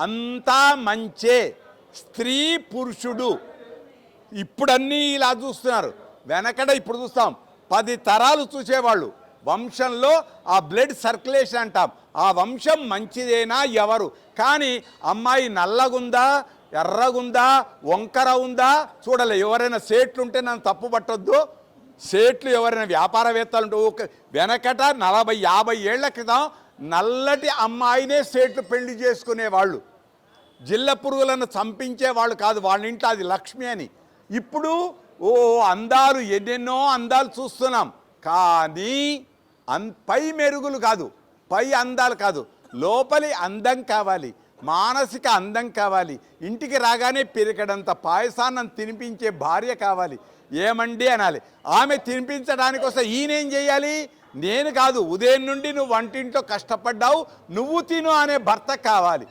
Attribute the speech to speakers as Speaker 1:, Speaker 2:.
Speaker 1: అంతా మంచే. స్త్రీ పురుషుడు. ఇప్పుడన్నీ ఇలా చూస్తున్నారు. వెనకడ ఇప్పుడు చూస్తాం. పది తరాలు చూసేవాళ్ళు. వంశంలో ఆ బ్లడ్ సర్క్యులేషన్ అంటాం. ఆ వంశం మంచిదేనా? ఎవరు? కానీ అమ్మాయి నల్లగుందా? ఎర్రగుందా? వంకర ఉందా? చూడలే. ఎవరైనా సేట్లు ఉంటే నన్ను తప్పు పట్టొద్దు. సేట్లు ఎవరైనా వ్యాపారవేత్తలు ఉంటే ఒక వెనకట నలభై యాభై ఏళ్ళ క్రితం నల్లటి అమ్మాయినే సేట్లు పెళ్ళి చేసుకునేవాళ్ళు. జిల్ల పురుగులను చంపించే వాళ్ళు కాదు వాళ్ళ ఇంట్లో అది లక్ష్మి అని. ఇప్పుడు ఓ అందాలు ఎన్నెన్నో అందాలు చూస్తున్నాం. కానీ అన్ పై మెరుగులు కాదు పై అందాలు కాదు. లోపలి అందం కావాలి మానసిక అందం కావాలి. ఇంటికి రాగానే పెరిగడంత పాయసాన్నం తినిపించే భార్య కావాలి. ఏమండి అనాలి? ఆమె తినిపించడానికి వస్తే ఈయనేం చేయాలి? నేను కాదు ఉదయం నుండి నువ్వు వంటింట్లో కష్టపడ్డావు నువ్వు తిను అనే భర్త కావాలి.